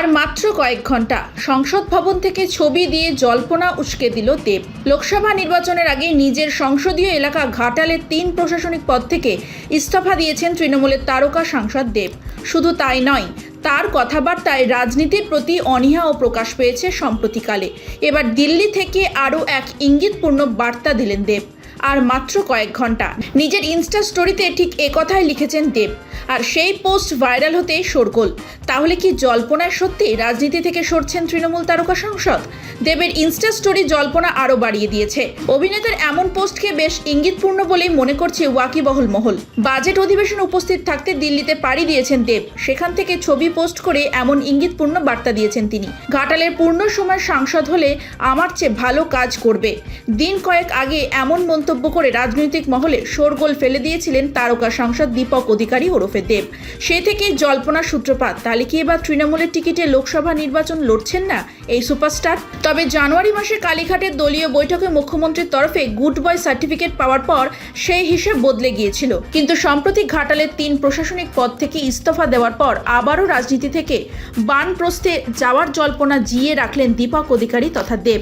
আর মাত্র কয়েক ঘণ্টা সংসদ ভবন থেকে ছবি দিয়ে জল্পনা উস্কে দিল দেব। লোকসভা নির্বাচনের আগে নিজের সংসদীয় এলাকা ঘাটালের তিন প্রশাসনিক পদ থেকে ইস্তফা দিয়েছেন তৃণমূলের তারকা সাংসদ দেব। শুধু তাই নয়, তার কথাবার্তায় রাজনীতির প্রতি অনীহাও প্রকাশ পেয়েছে সম্প্রতিকালে। এবার দিল্লি থেকে আরও এক ইঙ্গিতপূর্ণ বার্তা দিলেন দেব। আর মাত্র কয়েক ঘণ্টা। নিজের ইনস্টা স্টোরিতে ঠিক একথাই লিখেছেন দেব। আর সেই পোস্ট ভাইরাল হতেই শোরগোল। তাহলে কি জল্পনায় সত্যি রাজনীতি থেকে সরছেন তৃণমূল তারকা সংসদ? দেবের ইনস্টা স্টোরি জল্পনা আরও বাড়িয়ে দিয়েছে। অভিনেতার এমন পোস্টকে বেশ ইঙ্গিতপূর্ণ বলেই মনে করছে ওয়াকিবহল মহল। বাজেট অধিবেশন উপস্থিত থাকতে দিল্লিতে পাড়ি দিয়েছেন দেব। সেখান থেকে ছবি পোস্ট করে এমন ইঙ্গিতপূর্ণ বার্তা দিয়েছেন তিনি। ঘাটালের পূর্ণ সময় সাংসদ হলে আমার চেয়ে ভালো কাজ করবে। দিন কয়েক আগে এমন মন্তব্য করে রাজনৈতিক মহলে শোরগোল ফেলে দিয়েছিলেন তারকা সাংসদ দীপক অধিকারী ওরফে দেব। সে থেকে জল্পনার সূত্রপাত। তাহলে কি এবার তৃণমূলের টিকিটে লোকসভা নির্বাচন লড়ছেন না এই সুপারস্টার? তবে জানুয়ারি মাসে কালীঘাটের দলীয় বৈঠকে মুখ্যমন্ত্রীর তরফে গুড বয় সার্টিফিকেট পাওয়ার পর সেই হিসেব বদলে গিয়েছিল। কিন্তু সম্প্রতি ঘাটালের তিন প্রশাসনিক পদ থেকে ইস্তফা দেওয়ার পর আবারও রাজনীতি থেকে বান বানপ্রস্থে যাওয়ার জল্পনা জিয়ে রাখলেন দীপক অধিকারী তথা দেব।